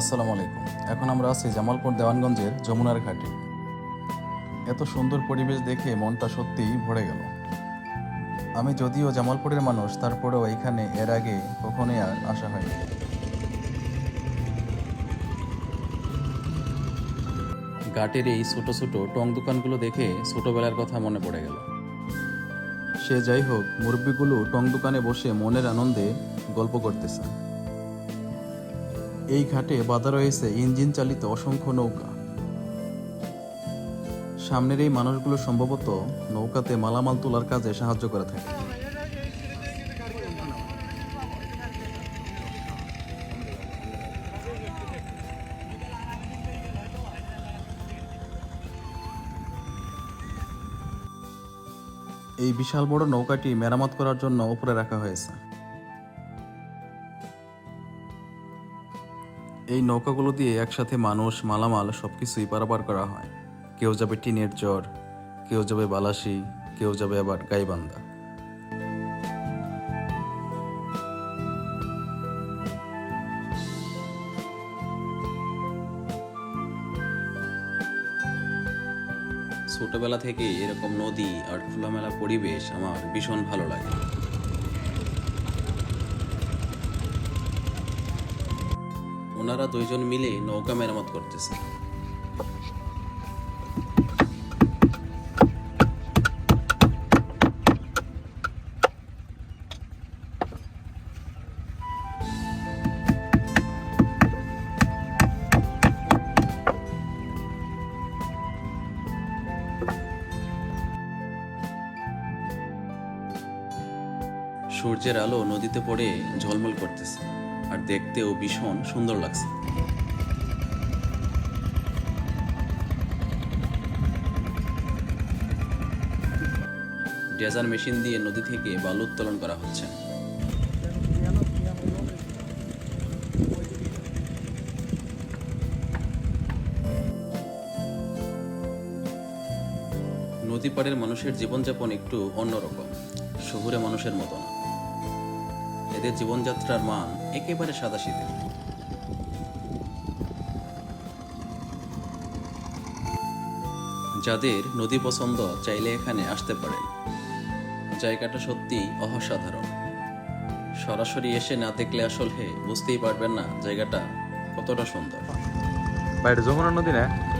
আসসালামু আলাইকুম। এখন আমরা আছি জামালপুর দেওয়ানগঞ্জের যমুনার ঘাটে। এত সুন্দর পরিবেশ দেখে মনটা সত্যিই ভরে গেল। আমি যদিও জামালপুরের মানুষ, তারপরেও এখানে এর আগে কখনোই আর আসা হয়নি। ঘাটের এই ছোট ছোট টং দোকানগুলো দেখে ছোটবেলার কথা মনে পড়ে গেল। সে যাই হোক, মুরব্বিগুলো টং দোকানে বসে মনের আনন্দে গল্প করতেছে। এই ঘাটে বাঁধা রয়েছে ইঞ্জিন চালিত অসংখ্য নৌকা। সামনের এই মানুষগুলো সম্ভবত নৌকাতে মালামাল তোলার কাজে সাহায্য করে থাকে। এই বিশাল বড় নৌকাটি মেরামত করার জন্য উপরে রাখা হয়েছে। এই নৌকাগুলো দিয়ে একসাথে মানুষ, মালামাল সব কিছুই পারাপার করা হয়। কেউ যাবে টিনের চর, কেউ যাবে বালাসি, কেউ যাবে আবার গাইবান্ধা। ছোটবেলা থেকে এরকম নদী আর খোলামেলা পরিবেশ আমার ভীষণ ভালো লাগে। ওনারা দুইজন মিলে নৌকা মেরামত করতেছে। সূর্যের আলো নদীতে পড়ে ঝলমল করতেছে। আর দেখতেও ভীষণ সুন্দর লাগছে। ডেজার মেশিন দিয়ে নদী থেকে বালু উত্তোলন করা হচ্ছে। নদী পাড়ের মানুষের জীবনযাপন একটু অন্যরকম, শহুরে মানুষের মতো না। এদের জীবনযাত্রার মান একেবারে সাদাসিধে যাদের নদী পছন্দ চাইলে এখানে আসতে পারেন। জায়গাটা সত্যি অসাধারণ। সরাসরি এসে না দেখলে আসলে বুঝতেই পারবেন না জায়গাটা কতটা সুন্দর। বাইরে যমুনা নদী না?